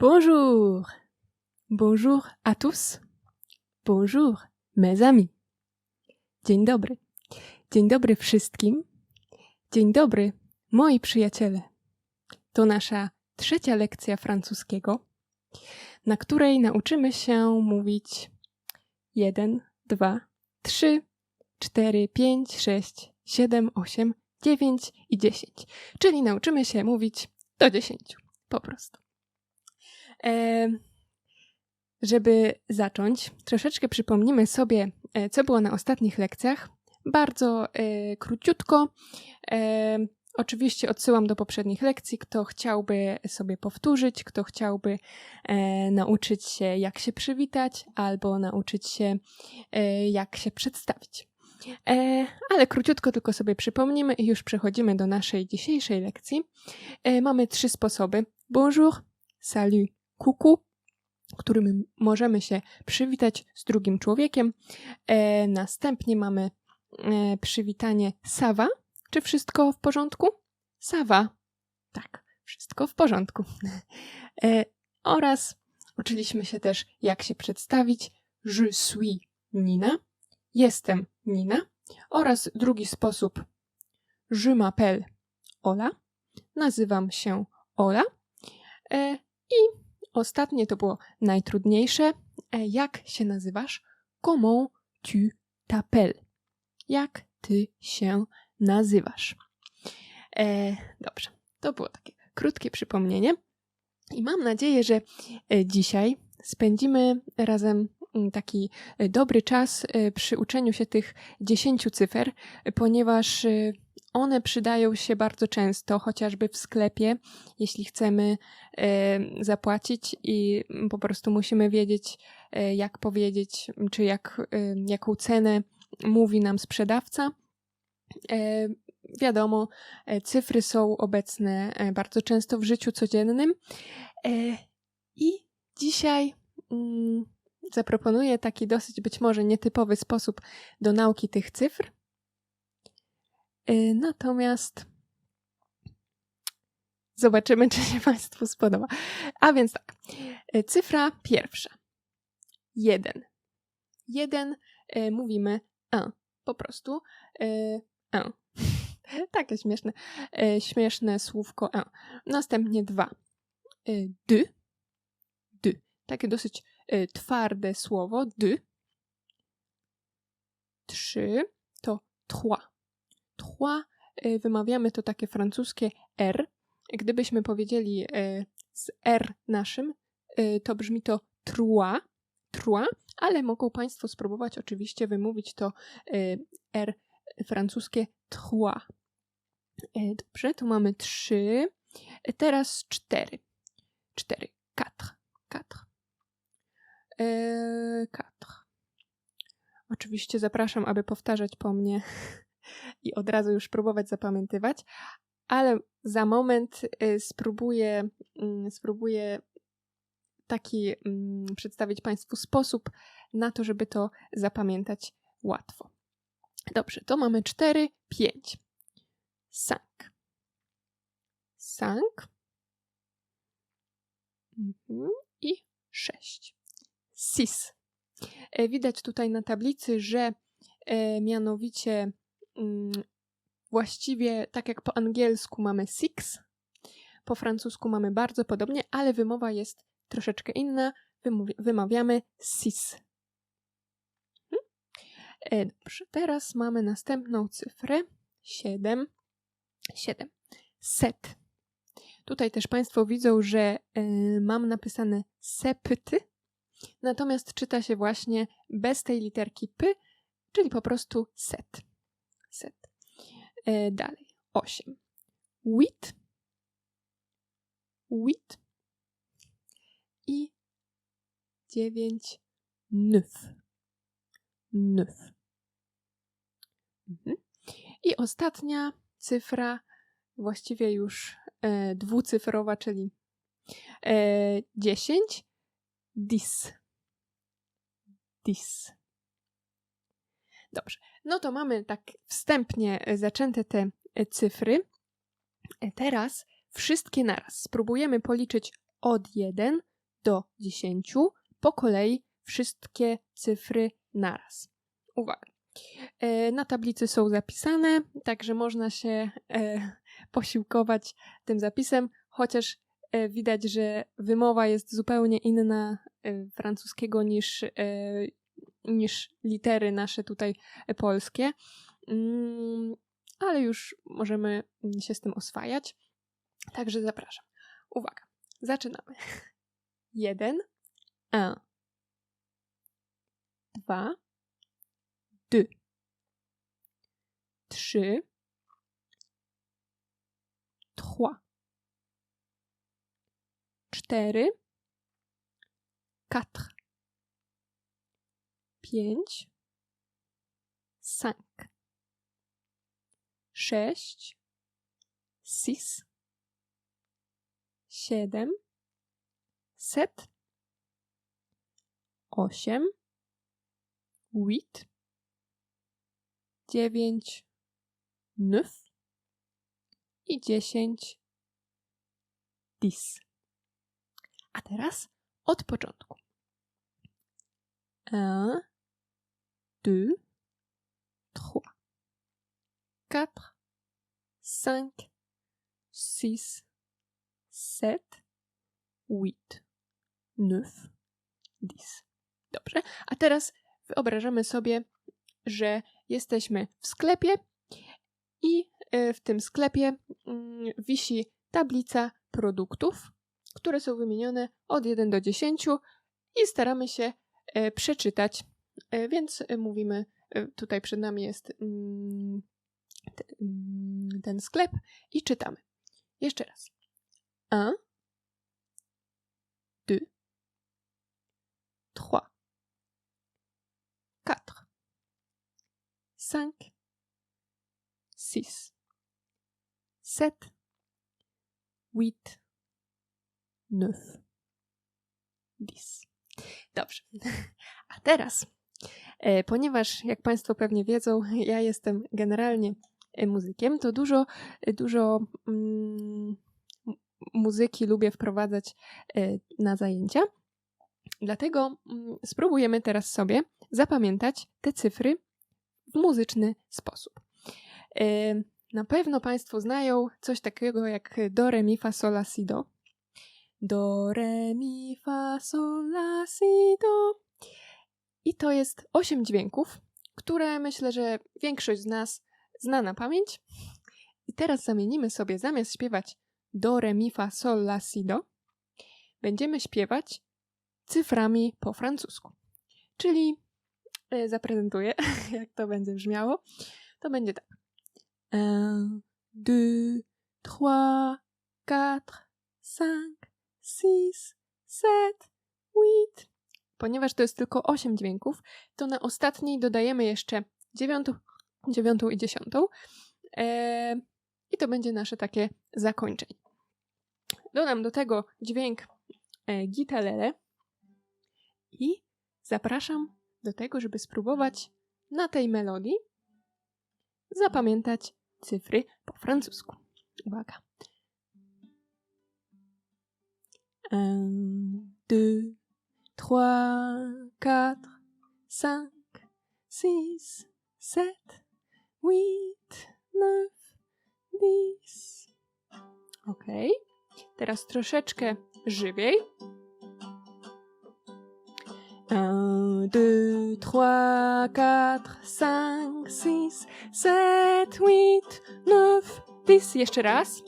Bonjour. Bonjour à tous. Bonjour, mes amis. Dzień dobry. Dzień dobry wszystkim. Dzień dobry, moi przyjaciele. To nasza trzecia lekcja francuskiego, na której nauczymy się mówić 1, 2, 3, 4, 5, 6, 7, 8, 9 i 10. Czyli nauczymy się mówić do 10 po prostu. E, żeby zacząć, troszeczkę przypomnimy sobie, e, co było na ostatnich lekcjach. Bardzo e, króciutko. Oczywiście odsyłam do poprzednich lekcji. Kto chciałby sobie powtórzyć, kto chciałby e, nauczyć się, jak się przywitać, albo nauczyć się, e, jak się przedstawić. E, ale króciutko tylko sobie przypomnimy i już przechodzimy do naszej dzisiejszej lekcji. E, mamy trzy sposoby: bonjour, salut, coucou, którym możemy się przywitać z drugim człowiekiem. E, następnie mamy e, przywitanie Sawa. Czy wszystko w porządku? Sawa. Tak, wszystko w porządku. E, oraz uczyliśmy się też, jak się przedstawić. Je suis Nina. Jestem Nina. Oraz drugi sposób. Je m'appelle Ola. Nazywam się Ola. I ostatnie to było najtrudniejsze. E, jak się nazywasz? Comment tu t'appelles? Jak ty się nazywasz? E, dobrze, to było takie krótkie przypomnienie. I mam nadzieję, że e, dzisiaj spędzimy razem taki e, dobry czas e, przy uczeniu się tych dziesięciu cyfer, ponieważ one przydają się bardzo często, chociażby w sklepie, jeśli chcemy zapłacić i po prostu musimy wiedzieć, jak powiedzieć, czy jak, jaką cenę mówi nam sprzedawca. Wiadomo, cyfry są obecne bardzo często w życiu codziennym. I dzisiaj mm, zaproponuję taki dosyć być może nietypowy sposób do nauki tych cyfr. E, Natomiast zobaczymy, czy się Państwu spodoba. A więc tak, e, cyfra pierwsza. Jeden. Jeden e, mówimy un. Po prostu un. Takie śmieszne, śmieszne słówko un. Następnie dwa. De. De. Takie dosyć twarde słowo. De. Trzy to trois. Trois e, wymawiamy to takie francuskie R. Gdybyśmy powiedzieli e, z R naszym, to brzmi to trois. Trois, ale mogą Państwo spróbować oczywiście wymówić to R francuskie trois. Dobrze, tu mamy trzy. Teraz cztery. Cztery. Quatre. Quatre. E, Quatre. Oczywiście zapraszam, aby powtarzać po mnie i od razu już próbować zapamiętywać, ale za moment e, spróbuję, mm, spróbuję taki mm, przedstawić Państwu sposób na to, żeby to zapamiętać łatwo. Dobrze, to mamy 4, 5. Cinq. Cinq. Mhm. I 6. Six. E, Widać tutaj na tablicy, że e, mianowicie mm, właściwie tak jak po angielsku mamy six, po francusku mamy bardzo podobnie, ale wymowa jest troszeczkę inna. Wymawiamy six. Mhm. E, Dobrze, teraz mamy następną cyfrę. 7. 7. Set. Tutaj też Państwo widzą, że y, mam napisane septy, natomiast czyta się właśnie bez tej literki p, czyli po prostu set. Set. E, dalej. 8. Wit. Wit. I 9. Neuf. Neuf. Mhm. I ostatnia cyfra, właściwie już e, dwucyfrowa, czyli e, 10. Dis. Dis. Dobrze. No to mamy tak wstępnie e, zaczęte te e, cyfry. E, Teraz wszystkie naraz. Spróbujemy policzyć od 1 do 10 po kolei wszystkie cyfry naraz. Uwaga. Na tablicy są zapisane, także można się posiłkować tym zapisem, chociaż widać, że wymowa jest zupełnie inna francuskiego niż, e, niż litery nasze tutaj polskie. Mm, ale już możemy się z tym oswajać. Także zapraszam. Uwaga, zaczynamy. Jeden, un. Dwa, deux. Trzy, trois. Cztery, quatre. Pięć, cinq. Sześć, six. Siedem, sept. Osiem, huit. Dziewięć, neuf. I dziesięć, dix. A teraz od początku. Un, deux, trois, quatre, cinq, six, sept, huit, neuf, dix. Dobrze. A teraz wyobrażamy sobie, że jesteśmy w sklepie i e, w tym sklepie mm, wisi tablica produktów, które są wymienione od 1 do 10 i staramy się e, przeczytać. E, Więc e, mówimy, tutaj przed nami jest mm, mm, ten sklep i czytamy. Jeszcze raz. Un, deux, trois, quatre, cinq, six, sept, huit, neuf, dix. Dobrze. A teraz, e, ponieważ jak Państwo pewnie wiedzą, ja jestem generalnie e, muzykiem, to dużo, e, dużo mm, muzyki lubię wprowadzać na zajęcia. Dlatego mm, spróbujemy teraz sobie zapamiętać te cyfry w muzyczny sposób. Na pewno Państwo znają coś takiego jak do, re, mi, fa, sol, si, do. Do, re, mi, fa, sol, la, si, do. I to jest osiem dźwięków, które myślę, że większość z nas zna na pamięć. I teraz zamienimy sobie zamiast śpiewać do, re, mi, fa, sol, la, si, do, będziemy śpiewać cyframi po francusku. Czyli zaprezentuję, jak to będzie brzmiało. To będzie tak. 1, 2, 3, 4, 5, sis, set, wit. Ponieważ to jest tylko 8 dźwięków, to na ostatniej dodajemy jeszcze dziewiątą, dziewiątą i dziesiątą. Eee, I to będzie nasze takie zakończenie. Dodam do tego dźwięk e, gitalele i zapraszam do tego, żeby spróbować na tej melodii zapamiętać cyfry po francusku. Uwaga. Un, deux, trois, quatre, cinq, six, sept, huit, neuf, dix. Ok. Teraz troszeczkę żywiej. Un, deux, trois, quatre, cinq, six, sept, huit, neuf, dix. Jeszcze raz.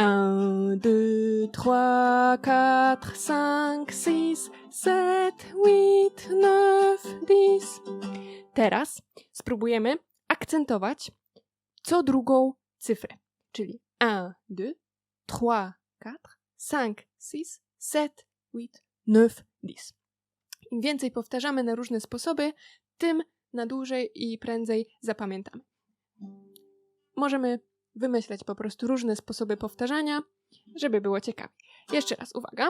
Un, deux, trois, quatre, cinq, six, sept, huit, neuf, dix. Teraz spróbujemy akcentować co drugą cyfrę, czyli un, deux, trois, quatre, cinq, six, sept, huit, neuf, dix. Im więcej powtarzamy na różne sposoby, tym na dłużej i prędzej zapamiętamy. Możemy wymyśleć po prostu różne sposoby powtarzania, żeby było ciekawie. Jeszcze raz, uwaga.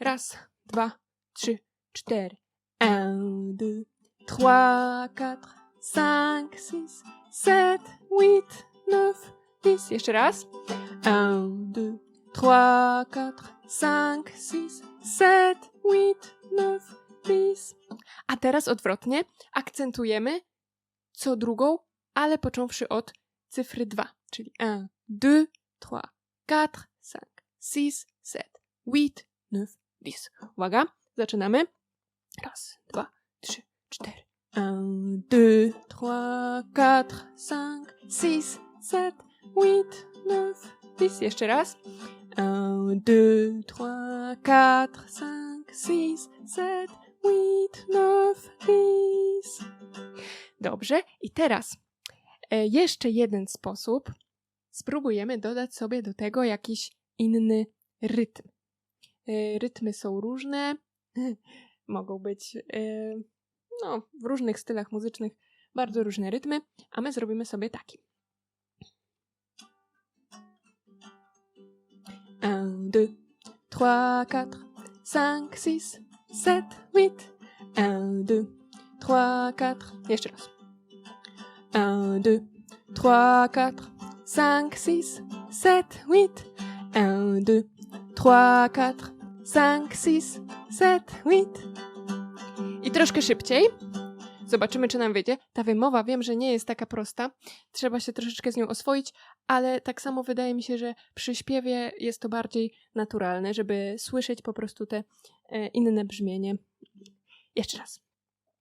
Raz, dwa, trzy, cztery. Un, deux, trois, quatre, cinq, six, sept, huit, neuf, dix. Jeszcze raz. Un, deux, trois, quatre, cinq, six, sept, huit, neuf, dix. A teraz odwrotnie. Akcentujemy co drugą, ale począwszy od cyfry 2, czyli 1, 2, 3, 4, 5, 6, 7, 8, 9, 10. Uwaga, zaczynamy. Raz, dwa, trzy, cztery. 1, 2, 3, 4, 5, 6, 7, 8, 9, 10. Jeszcze raz. 1, 2, 3, 4, 5, 6, 7, 8, 9, 10. Dobrze. I teraz jeszcze jeden sposób. Spróbujemy dodać sobie do tego jakiś inny rytm. E, rytmy są różne. Mogą być e, no, w różnych stylach muzycznych bardzo różne rytmy, a my zrobimy sobie taki. Un, deux, trois, quatre, cinq, six, sept, huit. Un, deux, trois, quatre. Jeszcze raz. Un, deux, trois, quatre, cinq, six, sept, huit. Un, deux, trois, quatre, cinq, six, sept, huit. I troszkę szybciej. Zobaczymy, czy nam wyjdzie. Ta wymowa wiem, że nie jest taka prosta. Trzeba się troszeczkę z nią oswoić, ale tak samo wydaje mi się, że przy śpiewie jest to bardziej naturalne, żeby słyszeć po prostu te e, inne brzmienie. Jeszcze raz.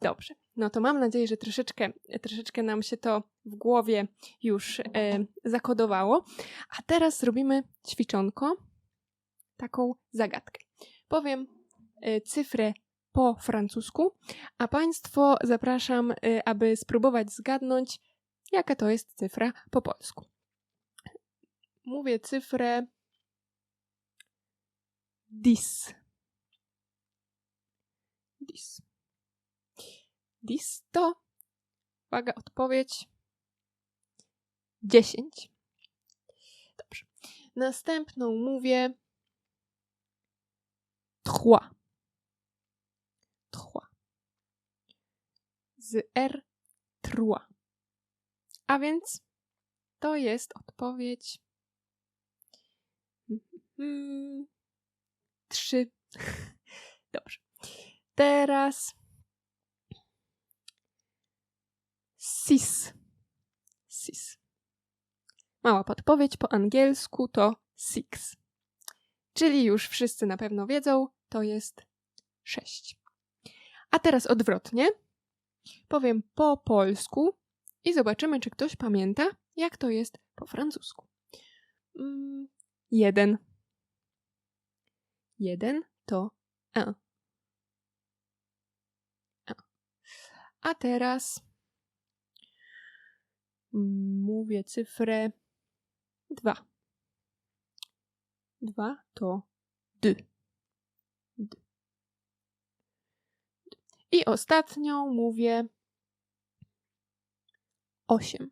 Dobrze. No to mam nadzieję, że troszeczkę, troszeczkę nam się to w głowie już e, zakodowało. A teraz zrobimy ćwiczonko, taką zagadkę. Powiem e, cyfrę po francusku, a Państwo zapraszam, e, aby spróbować zgadnąć, jaka to jest cyfra po polsku. Mówię cyfrę dis. Dis. Dis to, uwaga, odpowiedź 10. Dobrze. Następną mówię trois. Trois. Z R trois. A więc to jest odpowiedź mm, trzy. Dobrze. Teraz sis. Sis. Mała podpowiedź po angielsku to six. Czyli już wszyscy na pewno wiedzą, to jest sześć. A teraz odwrotnie. Powiem po polsku i zobaczymy, czy ktoś pamięta, jak to jest po francusku. Mm, jeden. Jeden to un. A teraz mówię cyfrę dwa. Dwa to d. d. I ostatnią mówię osiem.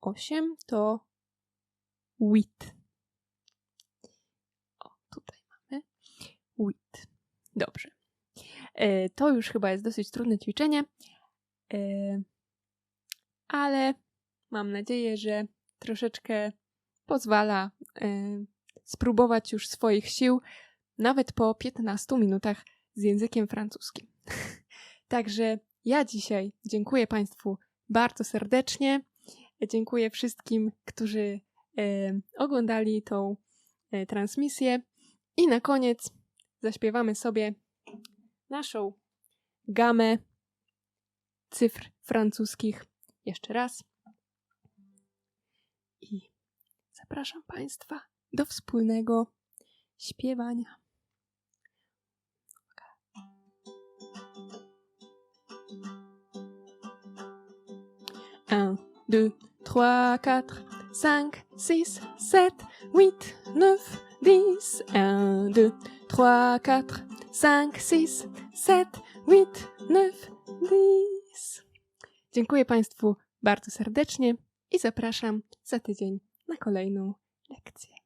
Osiem to wit. O, tutaj mamy wit. Dobrze. E, to już chyba jest dosyć trudne ćwiczenie, e, ale mam nadzieję, że troszeczkę pozwala e, spróbować już swoich sił nawet po 15 minutach z językiem francuskim. Także ja dzisiaj dziękuję Państwu bardzo serdecznie. Dziękuję wszystkim, którzy oglądali tą transmisję. I na koniec zaśpiewamy sobie naszą gamę cyfr francuskich jeszcze raz. I zapraszam Państwa do wspólnego śpiewania. Un, deux, trois, quatre, cinq, six, sept, huit, neuf, dix. Un, deux, trois, quatre, cinq, six, sept, huit, neuf, dix. Dziękuję Państwu bardzo serdecznie i zapraszam za tydzień na kolejną lekcję.